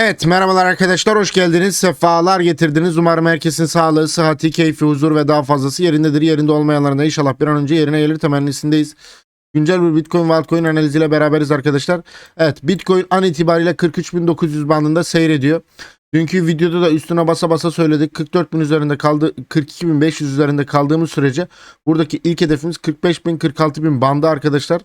Evet merhabalar arkadaşlar hoş geldiniz sefalar getirdiniz umarım herkesin sağlığı sıhhati keyfi huzur ve daha fazlası yerindedir yerinde olmayanların da inşallah bir an önce yerine gelir temennisindeyiz. Güncel bir Bitcoin ve altcoin analiziyle beraberiz arkadaşlar. Evet Bitcoin an itibariyle 43.900 bandında seyrediyor. Dünkü videoda da üstüne basa basa söyledik. 44.000 üzerinde kaldı 42.500 üzerinde kaldığımız sürece buradaki ilk hedefimiz 45.000 46.000 bandı arkadaşlar.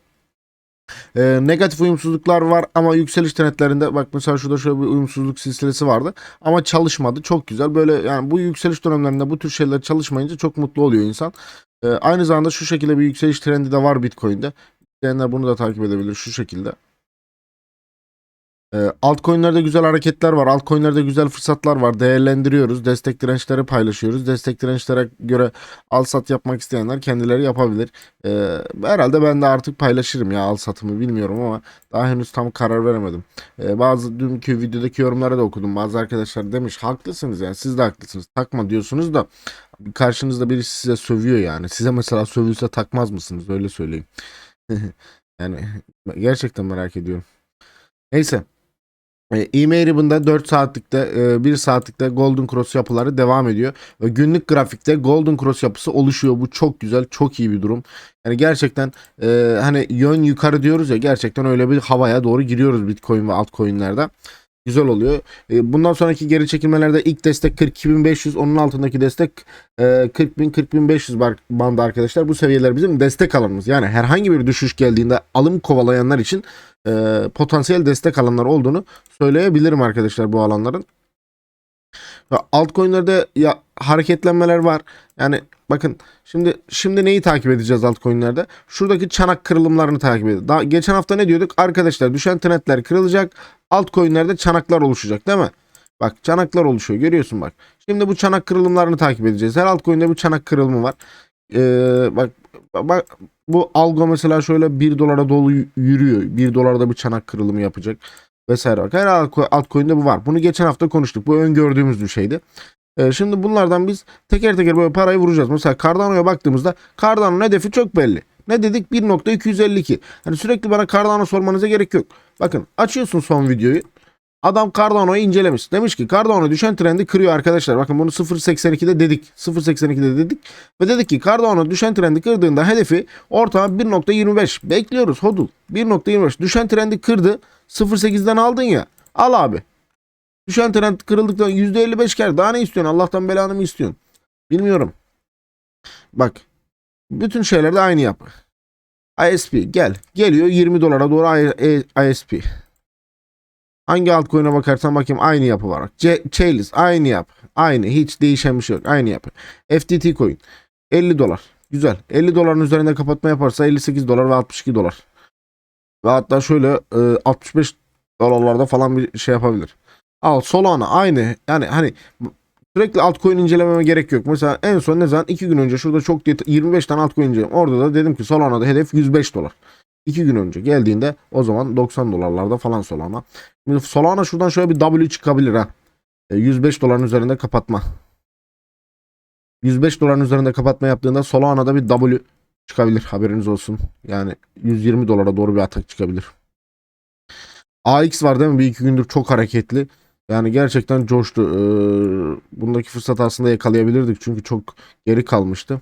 Ee, negatif uyumsuzluklar var ama yükseliş trendlerinde bak mesela şurada şöyle bir uyumsuzluk silsilesi vardı ama çalışmadı çok güzel böyle yani bu yükseliş dönemlerinde bu tür şeyler çalışmayınca çok mutlu oluyor insan. Ee, aynı zamanda şu şekilde bir yükseliş trendi de var Bitcoin'de. İsteyenler bunu da takip edebilir şu şekilde. Ee, altcoin'lerde güzel hareketler var. Altcoin'lerde güzel fırsatlar var. Değerlendiriyoruz. Destek dirençleri paylaşıyoruz. Destek dirençlere göre al sat yapmak isteyenler kendileri yapabilir. Ee, herhalde ben de artık paylaşırım ya al satımı bilmiyorum ama daha henüz tam karar veremedim. Ee, bazı dünkü videodaki yorumlara da okudum. Bazı arkadaşlar demiş haklısınız yani siz de haklısınız. Takma diyorsunuz da karşınızda birisi size sövüyor yani. Size mesela sövülse takmaz mısınız? Öyle söyleyeyim. yani gerçekten merak ediyorum. Neyse. E, E-mail ribbon'da 4 saatlikte e, 1 saatlikte Golden Cross yapıları devam ediyor. Ve günlük grafikte Golden Cross yapısı oluşuyor. Bu çok güzel, çok iyi bir durum. Yani gerçekten e, hani yön yukarı diyoruz ya gerçekten öyle bir havaya doğru giriyoruz Bitcoin ve altcoin'lerde. Güzel oluyor. E, bundan sonraki geri çekilmelerde ilk destek 42.500, onun altındaki destek e, 40.000 40.500 bar- bandı arkadaşlar. Bu seviyeler bizim destek alanımız. Yani herhangi bir düşüş geldiğinde alım kovalayanlar için e, potansiyel destek alanlar olduğunu söyleyebilirim arkadaşlar bu alanların. Ve altcoin'lerde ya hareketlenmeler var. Yani bakın şimdi şimdi neyi takip edeceğiz altcoin'lerde? Şuradaki çanak kırılımlarını takip edeceğiz. Daha geçen hafta ne diyorduk? Arkadaşlar düşen trendler kırılacak. Altcoin'lerde çanaklar oluşacak değil mi? Bak çanaklar oluşuyor görüyorsun bak. Şimdi bu çanak kırılımlarını takip edeceğiz. Her altcoin'de bu çanak kırılımı var. Ee, bak bak bu algo mesela şöyle 1 dolara dolu yürüyor. 1 dolarda bir çanak kırılımı yapacak vesaire. Bak her altco- altcoin'de bu var. Bunu geçen hafta konuştuk. Bu öngördüğümüz bir şeydi. Ee, şimdi bunlardan biz teker teker böyle parayı vuracağız. Mesela Cardano'ya baktığımızda Cardano'nun hedefi çok belli. Ne dedik? 1.252. Hani sürekli bana Cardano sormanıza gerek yok. Bakın açıyorsun son videoyu. Adam Cardano'yu incelemiş. Demiş ki Cardano düşen trendi kırıyor arkadaşlar. Bakın bunu 0.82'de dedik. 0.82'de dedik. Ve dedik ki Cardano düşen trendi kırdığında hedefi ortalama 1.25. Bekliyoruz hodul. 1.25 düşen trendi kırdı. 0.8'den aldın ya. Al abi. Düşen trend kırıldıktan %55 kar. Daha ne istiyorsun? Allah'tan belanı mı istiyorsun? Bilmiyorum. Bak. Bütün şeylerde aynı yap. ISP gel. Geliyor 20 dolara doğru ISP. Hangi altcoin'e bakarsan bakayım aynı yapı var. C- Chalice aynı yap. Aynı. Hiç değişen bir şey yok. Aynı yapı. FTT coin 50 dolar. Güzel. 50 doların üzerinde kapatma yaparsa 58 dolar ve 62 dolar. Ve hatta şöyle e, 65 dolarlarda falan bir şey yapabilir. Al Solana aynı. Yani hani sürekli altcoin incelememe gerek yok. Mesela en son ne zaman 2 gün önce şurada çok deta- 25 tane altcoin inceledim. Orada da dedim ki Solana'da hedef 105 dolar. 2 gün önce geldiğinde o zaman 90 dolarlarda falan Solana. Solana şuradan şöyle bir W çıkabilir ha. E, 105 doların üzerinde kapatma. 105 doların üzerinde kapatma yaptığında Solana'da bir W çıkabilir haberiniz olsun. Yani 120 dolara doğru bir atak çıkabilir. AX var değil mi? Bir iki gündür çok hareketli. Yani gerçekten coştu. Ee, bundaki fırsat aslında yakalayabilirdik çünkü çok geri kalmıştı.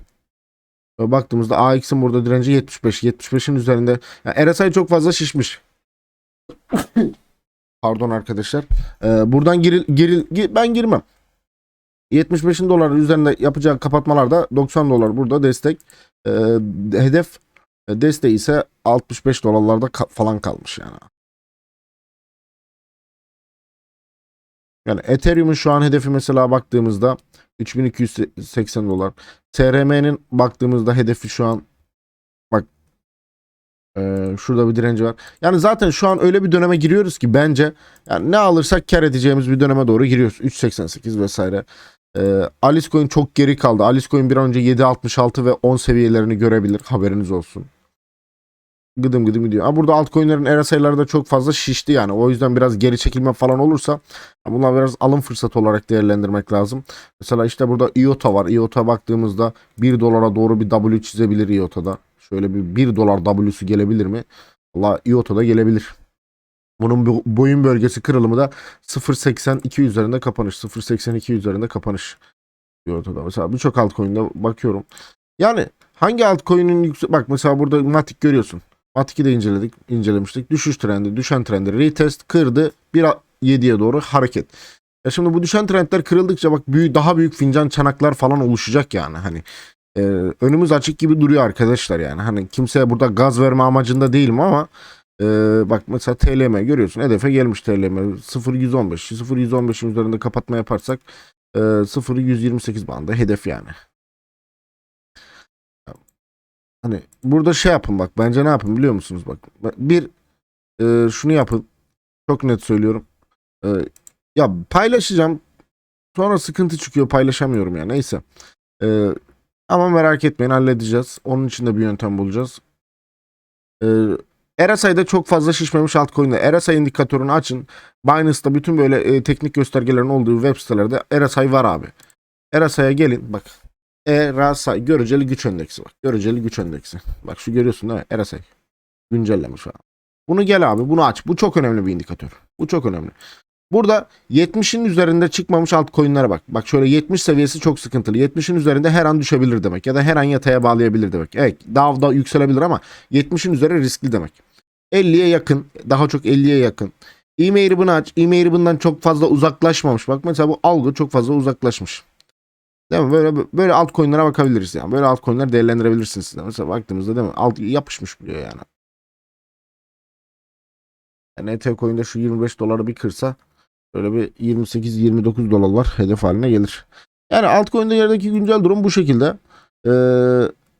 Ve baktığımızda AX'in burada direnci 75. 75'in üzerinde. Yani RSI çok fazla şişmiş. Pardon arkadaşlar. Ee, buradan giril, giril, gi- ben girmem. 75'in doların üzerinde yapacağı kapatmalarda 90 dolar burada destek. Ee, hedef e, desteği ise 65 dolarlarda ka- falan kalmış yani. Yani Ethereum'un şu an hedefi mesela baktığımızda 3280 dolar. TRM'nin baktığımızda hedefi şu an e, şurada bir direnci var. Yani zaten şu an öyle bir döneme giriyoruz ki bence yani ne alırsak kar edeceğimiz bir döneme doğru giriyoruz. 3.88 vesaire. E, Alice Coin çok geri kaldı. Alice Coin bir an önce 7.66 ve 10 seviyelerini görebilir. Haberiniz olsun. Gıdım gıdım gidiyor. Ha, burada altcoin'lerin RSI'ları da çok fazla şişti yani. O yüzden biraz geri çekilme falan olursa bunlar biraz alım fırsatı olarak değerlendirmek lazım. Mesela işte burada IOTA var. IOTA baktığımızda 1 dolara doğru bir W çizebilir IOTA'da. Şöyle bir 1 dolar W'su gelebilir mi? Valla IOTA'da gelebilir. Bunun bu- boyun bölgesi kırılımı da 0.82 üzerinde kapanış. 0.82 üzerinde kapanış. diyor ortada. Mesela birçok altcoin'de bakıyorum. Yani hangi altcoin'in yüksek... Bak mesela burada Matic görüyorsun. Matic'i de inceledik, incelemiştik. Düşüş trendi, düşen trendi retest kırdı. 1.7'ye doğru hareket. Ya şimdi bu düşen trendler kırıldıkça bak büyük, daha büyük fincan çanaklar falan oluşacak yani. Hani e, önümüz açık gibi duruyor arkadaşlar yani. Hani kimseye burada gaz verme amacında değilim ama e, bak mesela TLM görüyorsun. Hedefe gelmiş TLM 0.115. 0.115'in üzerinde kapatma yaparsak e, 0.128 bandı hedef yani. Hani burada şey yapın bak bence ne yapın biliyor musunuz bak. Bir e, şunu yapın. Çok net söylüyorum. E, ya paylaşacağım. Sonra sıkıntı çıkıyor paylaşamıyorum ya neyse. E, ama merak etmeyin halledeceğiz. Onun için de bir yöntem bulacağız. E, RSI'de çok fazla şişmemiş altcoin'de. RSI indikatörünü açın. Binance'da bütün böyle e, teknik göstergelerin olduğu web sitelerde RSI var abi. RSI'ye gelin bak. RSI göreceli güç endeksi bak. Göreceli güç endeksi. Bak şu görüyorsun değil mi? RSI. Güncellemiş falan. Bunu gel abi bunu aç. Bu çok önemli bir indikatör. Bu çok önemli. Burada 70'in üzerinde çıkmamış altcoin'lere bak. Bak şöyle 70 seviyesi çok sıkıntılı. 70'in üzerinde her an düşebilir demek. Ya da her an yataya bağlayabilir demek. Evet daha da yükselebilir ama 70'in üzeri riskli demek. 50'ye yakın. Daha çok 50'ye yakın. E-mail'i bunu aç. E-mail'i bundan çok fazla uzaklaşmamış. Bak mesela bu algı çok fazla uzaklaşmış. Değil mi? Böyle böyle altcoin'lere bakabiliriz yani. Böyle altcoin'ler değerlendirebilirsiniz siz de. Mesela baktığımızda değil mi? Alt yapışmış diyor yani. Yani ETH coin'de şu 25 doları bir kırsa böyle bir 28-29 dolarlar hedef haline gelir. Yani altcoin'de yerdeki güncel durum bu şekilde. Ee,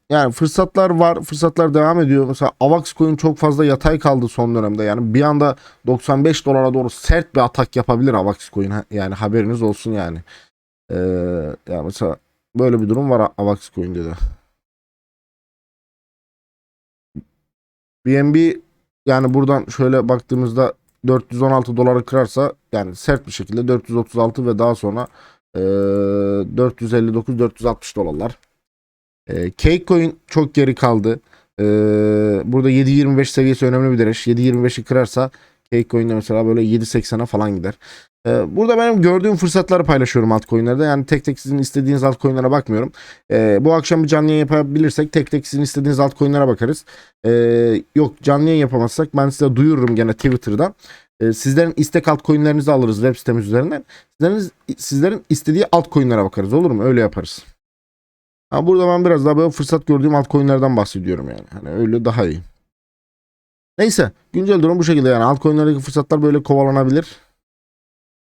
yani fırsatlar var. Fırsatlar devam ediyor. Mesela Avax coin çok fazla yatay kaldı son dönemde. Yani bir anda 95 dolara doğru sert bir atak yapabilir Avax coin. Yani haberiniz olsun yani. Ee, yani mesela böyle bir durum var Avax coin'de de. BNB yani buradan şöyle baktığımızda 416 doları kırarsa yani sert bir şekilde 436 ve daha sonra e, 459-460 dolarlar. E, Cakecoin çok geri kaldı. E, burada 7.25 seviyesi önemli bir direnç. 7.25'i kırarsa Cakecoin'de mesela böyle 7.80'a falan gider. E, burada benim gördüğüm fırsatları paylaşıyorum altcoin'lerde. Yani tek tek sizin istediğiniz altcoin'lere bakmıyorum. E, bu akşam bir canlı yayın yapabilirsek tek tek sizin istediğiniz altcoin'lere bakarız. E, yok canlı yayın yapamazsak ben size duyururum gene Twitter'dan. E, sizlerin istek altcoin'lerinizi alırız web sitemiz üzerinden. Sizlerin, sizlerin istediği altcoin'lere bakarız olur mu? Öyle yaparız. Ama burada ben biraz daha böyle fırsat gördüğüm altcoin'lerden bahsediyorum yani. Hani öyle daha iyi. Neyse güncel durum bu şekilde yani altcoin'lerdeki fırsatlar böyle kovalanabilir.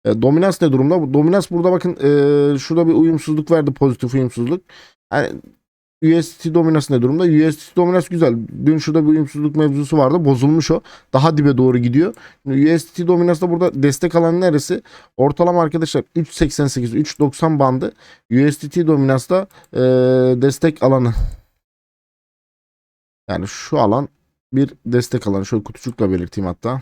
E, dominans ne durumda? Dominans burada bakın e, şurada bir uyumsuzluk verdi pozitif uyumsuzluk. Yani USDT dominans ne durumda? USDT dominans güzel. Dün şurada bir uyumsuzluk mevzusu vardı. Bozulmuş o. Daha dibe doğru gidiyor. USDT dominans da burada destek alan neresi? Ortalama arkadaşlar 3.88 3.90 bandı. USDT dominans da e, destek alanı. Yani şu alan bir destek alanı. Şöyle kutucukla belirteyim hatta.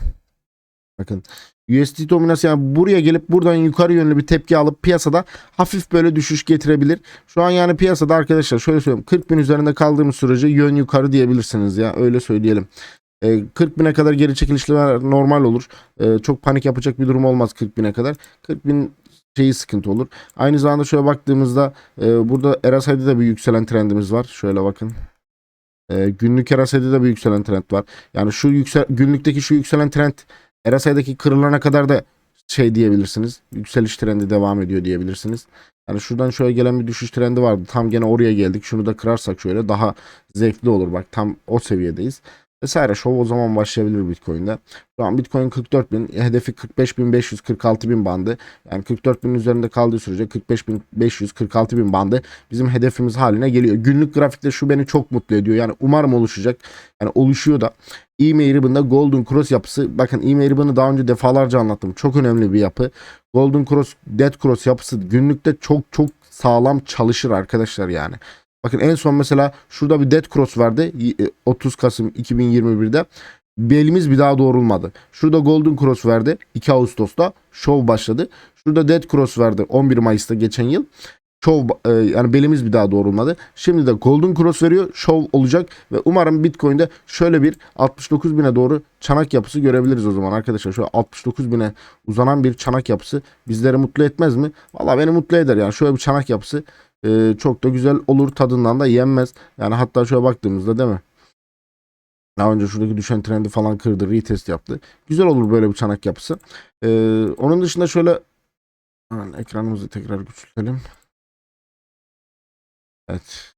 Bakın USDT dominans yani buraya gelip buradan yukarı yönlü bir tepki alıp piyasada hafif böyle düşüş getirebilir. Şu an yani piyasada arkadaşlar şöyle söyleyeyim 40 bin üzerinde kaldığımız sürece yön yukarı diyebilirsiniz ya öyle söyleyelim. E, 40 bine kadar geri çekilişler normal olur. E, çok panik yapacak bir durum olmaz 40 bine kadar. 40 bin şeyi sıkıntı olur. Aynı zamanda şöyle baktığımızda e, burada RSI'de de bir yükselen trendimiz var. Şöyle bakın. E, günlük RSI'de de bir yükselen trend var. Yani şu yüksel günlükteki şu yükselen trend RSI'daki kırılana kadar da şey diyebilirsiniz. Yükseliş trendi devam ediyor diyebilirsiniz. Yani şuradan şöyle gelen bir düşüş trendi vardı. Tam gene oraya geldik. Şunu da kırarsak şöyle daha zevkli olur. Bak tam o seviyedeyiz. Vesaire şov o zaman başlayabilir Bitcoin'de. Şu an Bitcoin 44 bin. Hedefi 45 bin 500 46 bin bandı. Yani 44 bin üzerinde kaldığı sürece 45 bin 500 46 bin bandı bizim hedefimiz haline geliyor. Günlük grafikte şu beni çok mutlu ediyor. Yani umarım oluşacak. Yani oluşuyor da. E-mail ribbon'da Golden Cross yapısı. Bakın e-mail ribbon'ı daha önce defalarca anlattım. Çok önemli bir yapı. Golden Cross, Dead Cross yapısı günlükte çok çok sağlam çalışır arkadaşlar yani. Bakın en son mesela şurada bir Dead Cross vardı 30 Kasım 2021'de. Belimiz bir daha doğrulmadı. Şurada Golden Cross verdi 2 Ağustos'ta. Show başladı. Şurada Dead Cross verdi 11 Mayıs'ta geçen yıl. Şov e, yani belimiz bir daha doğrulmadı. Şimdi de Golden Cross veriyor. Şov olacak ve umarım Bitcoin'de şöyle bir 69 bine doğru çanak yapısı görebiliriz o zaman arkadaşlar. Şöyle 69 bine uzanan bir çanak yapısı bizleri mutlu etmez mi? Valla beni mutlu eder yani. Şöyle bir çanak yapısı e, çok da güzel olur. Tadından da yenmez. Yani hatta şöyle baktığımızda değil mi? Daha önce şuradaki düşen trendi falan kırdı. Retest yaptı. Güzel olur böyle bir çanak yapısı. E, onun dışında şöyle Hemen ekranımızı tekrar küçültelim. Evet.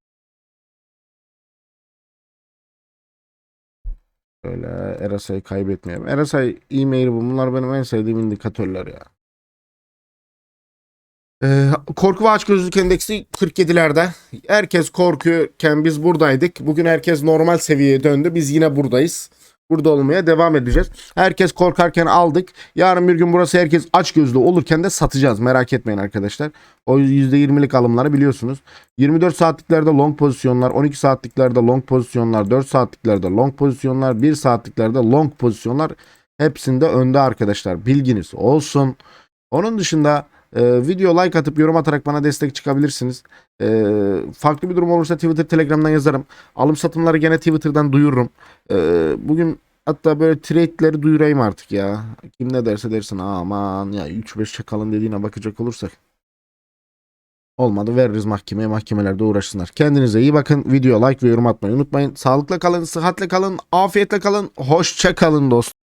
Şöyle RSI'yi kaybetmeyelim. RSI e-mail bu. Bunlar benim en sevdiğim indikatörler ya. Ee, korku ve açgözlülük endeksi 47'lerde. Herkes korkuyorken biz buradaydık. Bugün herkes normal seviyeye döndü. Biz yine buradayız. Burada olmaya devam edeceğiz. Herkes korkarken aldık. Yarın bir gün burası herkes aç gözlü olurken de satacağız. Merak etmeyin arkadaşlar. O %20'lik alımları biliyorsunuz. 24 saatliklerde long pozisyonlar, 12 saatliklerde long pozisyonlar, 4 saatliklerde long pozisyonlar, 1 saatliklerde long pozisyonlar hepsinde önde arkadaşlar. Bilginiz olsun. Onun dışında e, video like atıp yorum atarak bana destek çıkabilirsiniz. E, farklı bir durum olursa Twitter, Telegram'dan yazarım. Alım satımları gene Twitter'dan duyururum. E, bugün hatta böyle trade'leri duyurayım artık ya. Kim ne derse dersin aman ya 3-5 çakalın dediğine bakacak olursak. Olmadı veririz mahkemeye mahkemelerde uğraşsınlar. Kendinize iyi bakın. Video like ve yorum atmayı unutmayın. Sağlıkla kalın, sıhhatle kalın, afiyetle kalın, hoşça kalın dostum.